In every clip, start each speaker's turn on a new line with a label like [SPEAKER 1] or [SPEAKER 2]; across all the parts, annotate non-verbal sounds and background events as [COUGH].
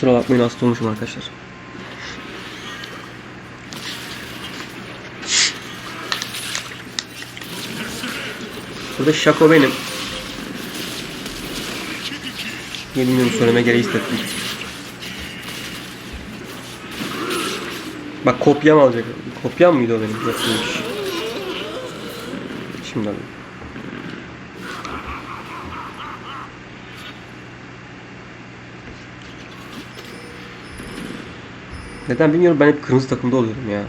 [SPEAKER 1] Kusura bakmayın hasta olmuşum arkadaşlar. Burada şako benim. Bilmiyorum söyleme gereği hissettim. Bak kopyam alacak. Kopyam mıydı o benim? Yok. Şimdi alayım. Neden bilmiyorum ben hep kırmızı takımda oluyorum ya.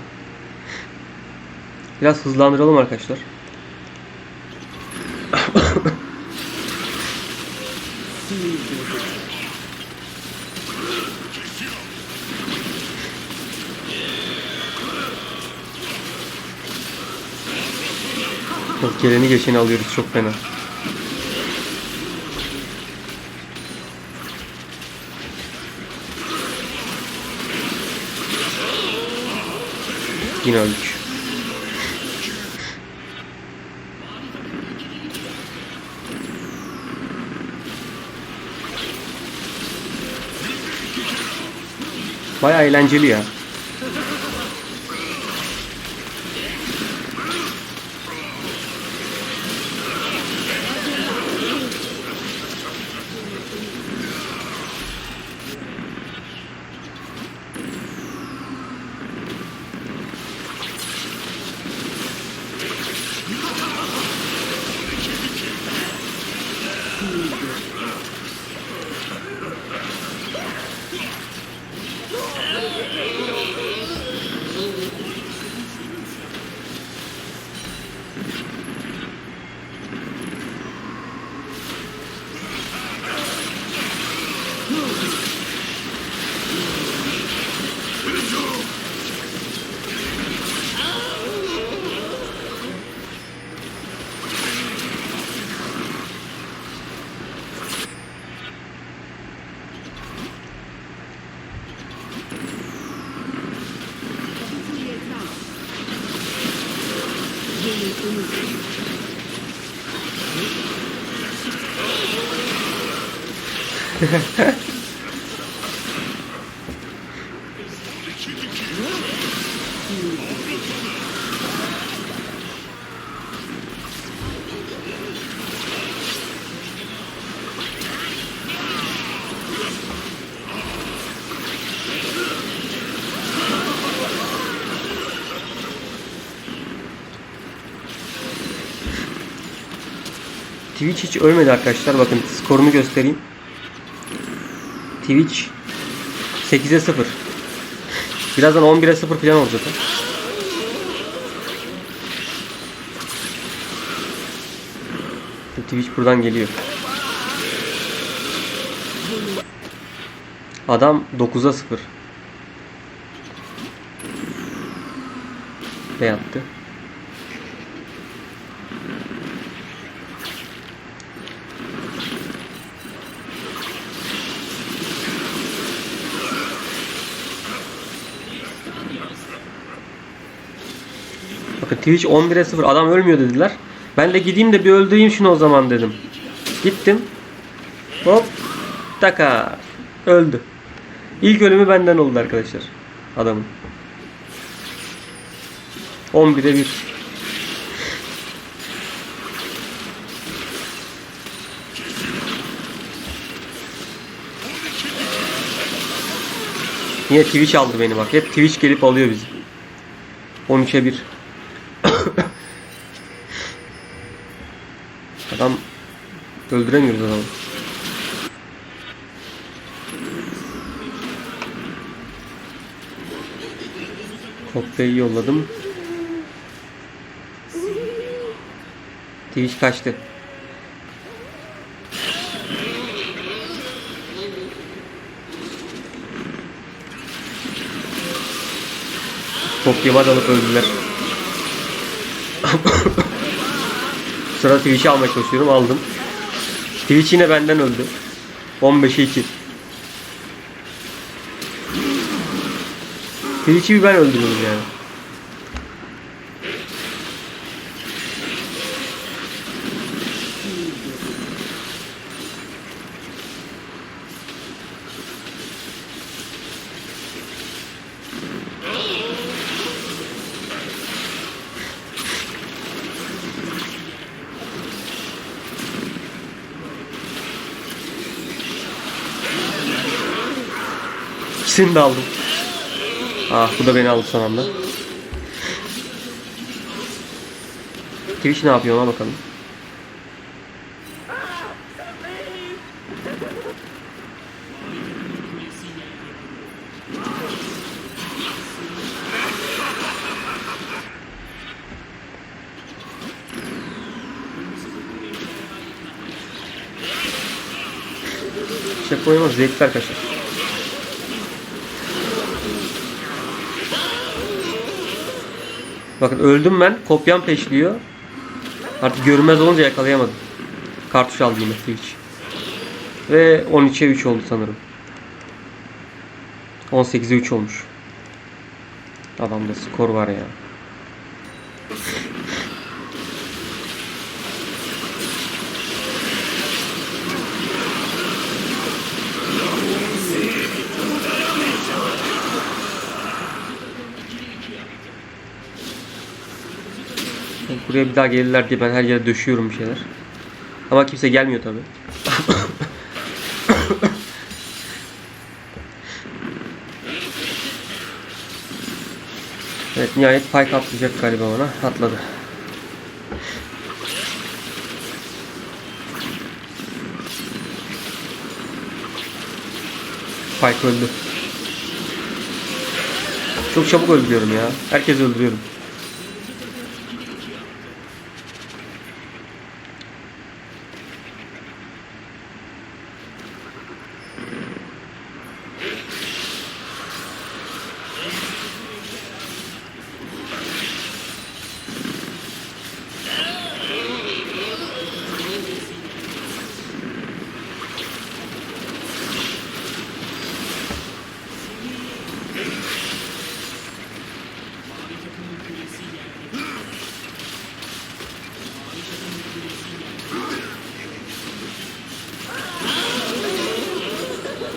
[SPEAKER 1] Biraz hızlandıralım arkadaşlar. Geleni geçeni alıyoruz çok fena. Yine öldük. Baya eğlenceli ya. Twitch hiç ölmedi arkadaşlar. Bakın skorunu göstereyim. Twitch 8'e 0. Birazdan 11'e 0 falan olacak. Twitch buradan geliyor. Adam 9'a 0. Ne yaptı? Bakın Twitch 11'e 0 adam ölmüyor dediler. Ben de gideyim de bir öldüreyim şunu o zaman dedim. Gittim. Hop. Taka. Öldü. İlk ölümü benden oldu arkadaşlar. Adamın. 11'e 1. Yine Twitch aldı beni bak. Hep Twitch gelip alıyor bizi. 13'e 1. Adam öldüremiyoruz adamı. Kopyayı yolladım. Twitch kaçtı. Kopyamı alıp öldüler. Sıra Twitch'i almaya çalışıyorum. Aldım. Twitch yine benden öldü. 15'e 2. Twitch'i ben öldürüyorum yani. İkisini de aldım. Ah bu da beni aldı son anda. Twitch ne yapıyor ona bakalım. Oynamak zevkli arkadaşlar. Bakın öldüm ben. Kopyam peşliyor. Artık görünmez olunca yakalayamadım. Kartuş aldı yine Twitch. Ve 13'e 3 oldu sanırım. 18'e 3 olmuş. Adamda skor var ya. Buraya bir daha gelirler diye ben her yere döşüyorum bir şeyler. Ama kimse gelmiyor tabi. [COUGHS] evet nihayet Pike atlayacak galiba bana. Atladı. Pike öldü. Çok çabuk öldürüyorum ya. Herkes öldürüyorum.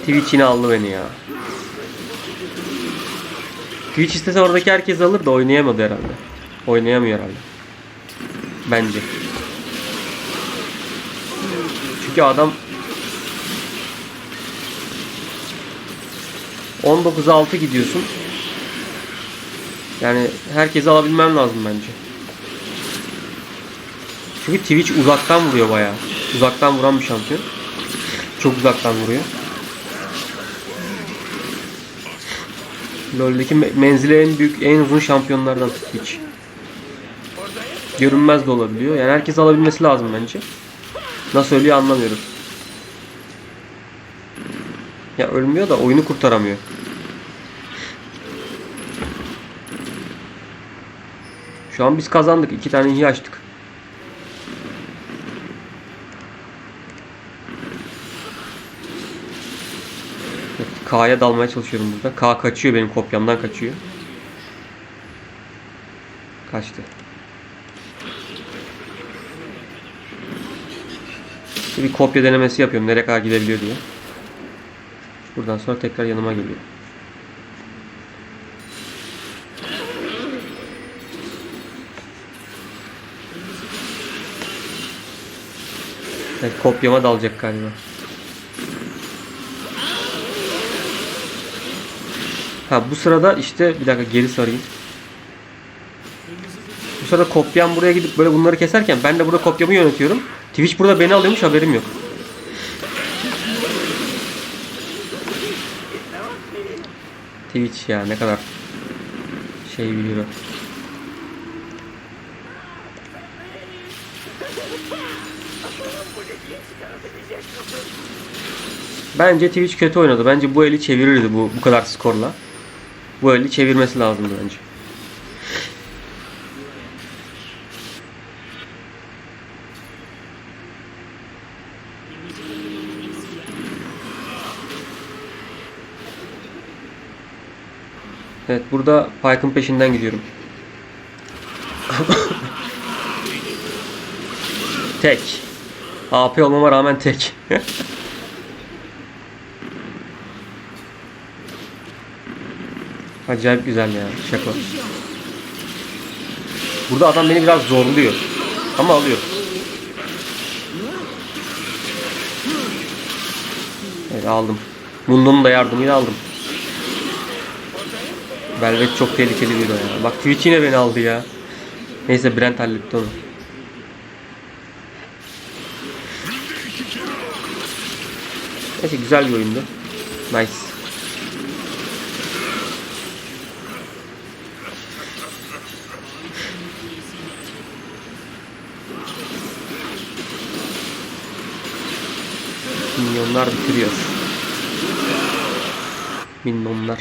[SPEAKER 1] Twitch yine aldı beni ya. Twitch istese oradaki herkes alır da oynayamadı herhalde. Oynayamıyor herhalde. Bence. Çünkü adam 19'a 6 gidiyorsun. Yani herkesi alabilmem lazım bence. Çünkü Twitch uzaktan vuruyor bayağı. Uzaktan vuran bir şampiyon. Çok uzaktan vuruyor. LoL'deki me- menzili en büyük, en uzun şampiyonlardan Twitch. Görünmez de olabiliyor. Yani herkes alabilmesi lazım bence. Nasıl ölüyor anlamıyorum. Ya ölmüyor da oyunu kurtaramıyor. Şu an biz kazandık. iki tane iyi açtık. Evet, K'ya dalmaya çalışıyorum burada. K kaçıyor benim kopyamdan kaçıyor. Kaçtı. Bir kopya denemesi yapıyorum. Nereye kadar gidebiliyor diye. Buradan sonra tekrar yanıma geliyor. Evet, kopyama dalacak galiba. Ha bu sırada işte bir dakika geri sarayım. Bu sırada kopyam buraya gidip böyle bunları keserken ben de burada kopyamı yönetiyorum. Twitch burada beni alıyormuş haberim yok. Twitch ya ne kadar şey biliyor. Bence Twitch kötü oynadı. Bence bu eli çevirirdi bu bu kadar skorla. Bu eli çevirmesi lazımdı bence. Evet burada Pike'ın peşinden gidiyorum. [COUGHS] tek. AP olmama rağmen tek. [LAUGHS] Acayip güzel ya şaka. Burada adam beni biraz zorluyor. Ama alıyor. Evet aldım. Bunun da yardımıyla aldım. Velvet çok tehlikeli bir o ya. Bak Twitch yine beni aldı ya. Neyse Brent halletti onu. Neyse güzel bir oyundu. Nice. Minyonlar bitiriyor. Minyonlar.